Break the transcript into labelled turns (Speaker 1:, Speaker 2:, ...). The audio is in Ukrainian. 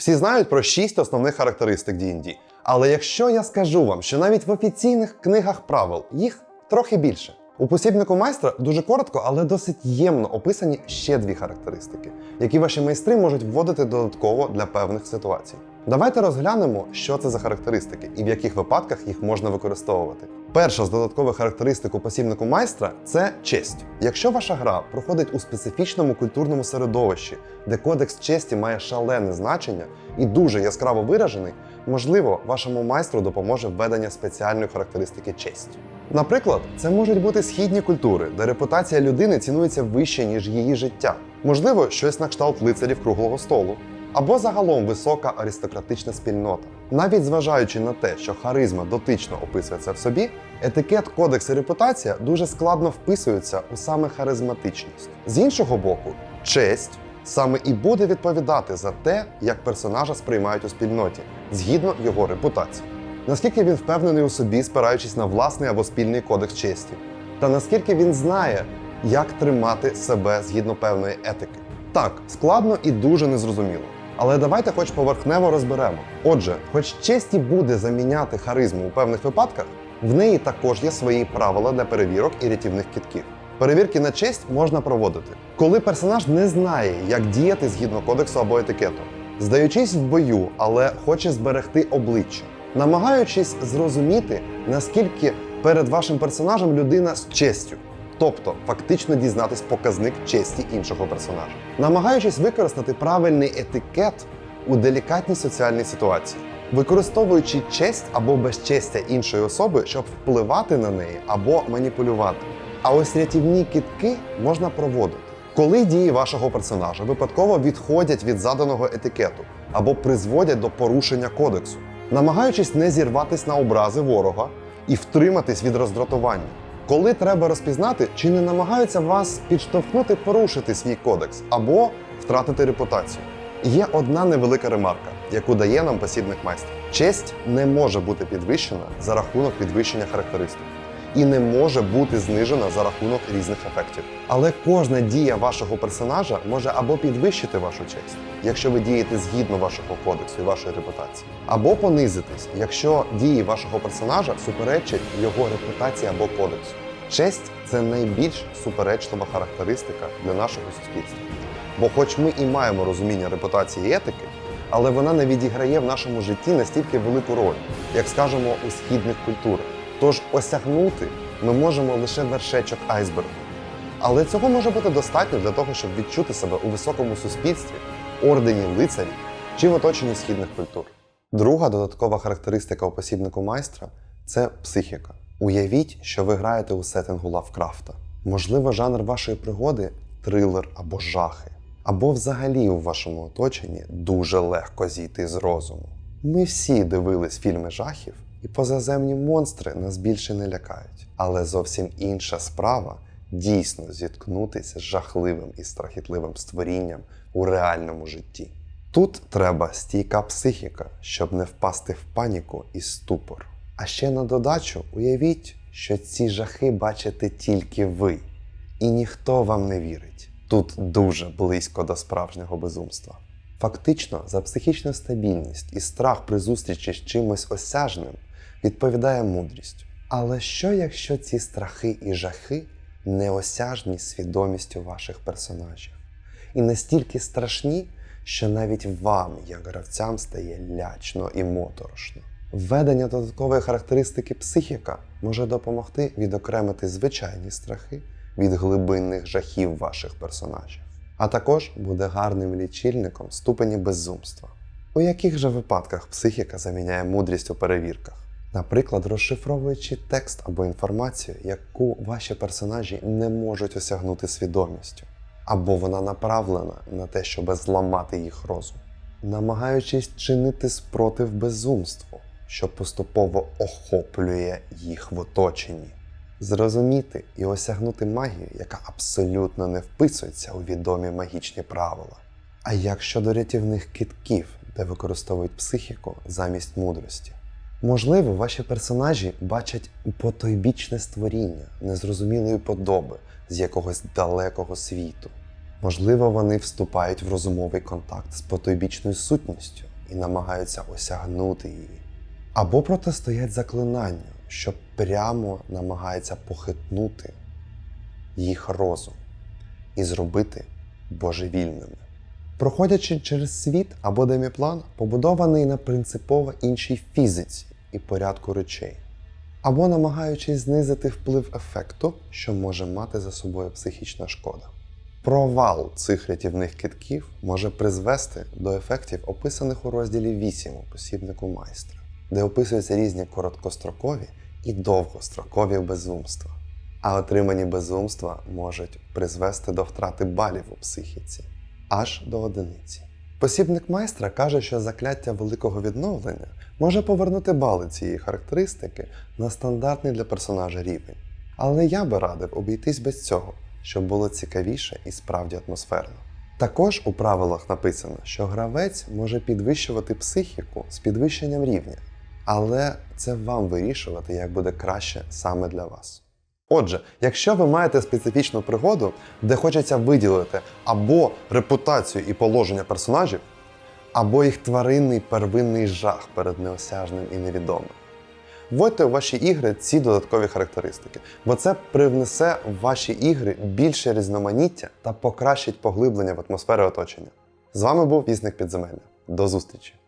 Speaker 1: Всі знають про шість основних характеристик D&D. Але якщо я скажу вам, що навіть в офіційних книгах правил їх трохи більше. У посібнику майстра дуже коротко, але досить ємно описані ще дві характеристики, які ваші майстри можуть вводити додатково для певних ситуацій. Давайте розглянемо, що це за характеристики і в яких випадках їх можна використовувати. Перша з додаткових характеристик у посібнику майстра це честь. Якщо ваша гра проходить у специфічному культурному середовищі, де кодекс честі має шалене значення і дуже яскраво виражений, можливо, вашому майстру допоможе введення спеціальної характеристики честь. Наприклад, це можуть бути східні культури, де репутація людини цінується вище, ніж її життя. Можливо, щось на кшталт лицарів круглого столу. Або загалом висока аристократична спільнота. Навіть зважаючи на те, що харизма дотично описує це в собі, етикет, кодекс і репутація дуже складно вписуються у саме харизматичність. З іншого боку, честь саме і буде відповідати за те, як персонажа сприймають у спільноті, згідно його репутації. Наскільки він впевнений у собі, спираючись на власний або спільний кодекс честі, та наскільки він знає, як тримати себе згідно певної етики. Так, складно і дуже незрозуміло. Але давайте хоч поверхнево розберемо. Отже, хоч честі буде заміняти харизму у певних випадках, в неї також є свої правила для перевірок і рятівних кітків. Перевірки на честь можна проводити, коли персонаж не знає, як діяти згідно кодексу або етикету, здаючись в бою, але хоче зберегти обличчя, намагаючись зрозуміти, наскільки перед вашим персонажем людина з честю, тобто фактично дізнатись показник честі іншого персонажа, намагаючись використати правильний етикет у делікатній соціальній ситуації, використовуючи честь або безчестя іншої особи, щоб впливати на неї або маніпулювати. А ось рятівні кітки можна проводити, коли дії вашого персонажа випадково відходять від заданого етикету або призводять до порушення кодексу, намагаючись не зірватись на образи ворога і втриматись від роздратування. Коли треба розпізнати, чи не намагаються вас підштовхнути порушити свій кодекс або втратити репутацію. Є одна невелика ремарка, яку дає нам посібник майстрів: Честь не може бути підвищена за рахунок підвищення характеристик і не може бути знижена за рахунок різних ефектів. Але кожна дія вашого персонажа може або підвищити вашу честь, якщо ви дієте згідно вашого кодексу і вашої репутації, або понизитись, якщо дії вашого персонажа суперечать його репутації або кодексу. Честь це найбільш суперечлива характеристика для нашого суспільства. Бо, хоч ми і маємо розуміння репутації і етики, але вона не відіграє в нашому житті настільки велику роль, як скажемо у східних культурах. Тож осягнути ми можемо лише вершечок айсбергу. Але цього може бути достатньо для того, щоб відчути себе у високому суспільстві, ордені лицарів чи в оточенні східних культур. Друга додаткова характеристика у посібнику майстра це психіка. Уявіть, що ви граєте у сеттингу Лавкрафта. Можливо, жанр вашої пригоди трилер або жахи. Або взагалі у вашому оточенні дуже легко зійти з розуму. Ми всі дивились фільми жахів, і позаземні монстри нас більше не лякають. Але зовсім інша справа дійсно зіткнутися з жахливим і страхітливим створінням у реальному житті. Тут треба стійка психіка, щоб не впасти в паніку і ступор. А ще на додачу уявіть, що ці жахи бачите тільки ви, і ніхто вам не вірить. Тут дуже близько до справжнього безумства. Фактично, за психічну стабільність і страх при зустрічі з чимось осяжним відповідає мудрість. Але що якщо ці страхи і жахи неосяжні свідомістю ваших персонажів? І настільки страшні, що навіть вам, як гравцям, стає лячно і моторошно. Введення додаткової характеристики психіка може допомогти відокремити звичайні страхи від глибинних жахів ваших персонажів, а також буде гарним лічильником ступені безумства. У яких же випадках психіка заміняє мудрість у перевірках? Наприклад, розшифровуючи текст або інформацію, яку ваші персонажі не можуть осягнути свідомістю, або вона направлена на те, щоб зламати їх розум, намагаючись чинити спротив безумству, що поступово охоплює їх в оточенні, зрозуміти і осягнути магію, яка абсолютно не вписується у відомі магічні правила. А як щодо рятівних китків, де використовують психіку замість мудрості? Можливо, ваші персонажі бачать потойбічне створіння незрозумілої подоби з якогось далекого світу. Можливо, вони вступають в розумовий контакт з потойбічною сутністю, і намагаються осягнути її, або протистоять заклинанню, що прямо намагається похитнути їх розум і зробити божевільними. Проходячи через світ або деміплан, побудований на принципово іншій фізиці і порядку речей, або намагаючись знизити вплив ефекту, що може мати за собою психічна шкода. Провал цих рятівних китків може призвести до ефектів, описаних у розділі 8 у посібнику майстра, де описуються різні короткострокові і довгострокові безумства. А отримані безумства можуть призвести до втрати балів у психіці аж до одиниці. Посібник майстра каже, що закляття великого відновлення може повернути бали цієї характеристики на стандартний для персонажа рівень. Але я би радив обійтись без цього, щоб було цікавіше і справді атмосферно. Також у правилах написано, що гравець може підвищувати психіку з підвищенням рівня, але це вам вирішувати, як буде краще саме для вас. Отже, якщо ви маєте специфічну пригоду, де хочеться виділити або репутацію і положення персонажів, або їх тваринний первинний жах перед неосяжним і невідомим. Вводьте у ваші ігри ці додаткові характеристики, бо це привнесе в ваші ігри більше різноманіття та покращить поглиблення в атмосфери оточення. З вами був Вісник Підземелля. До зустрічі!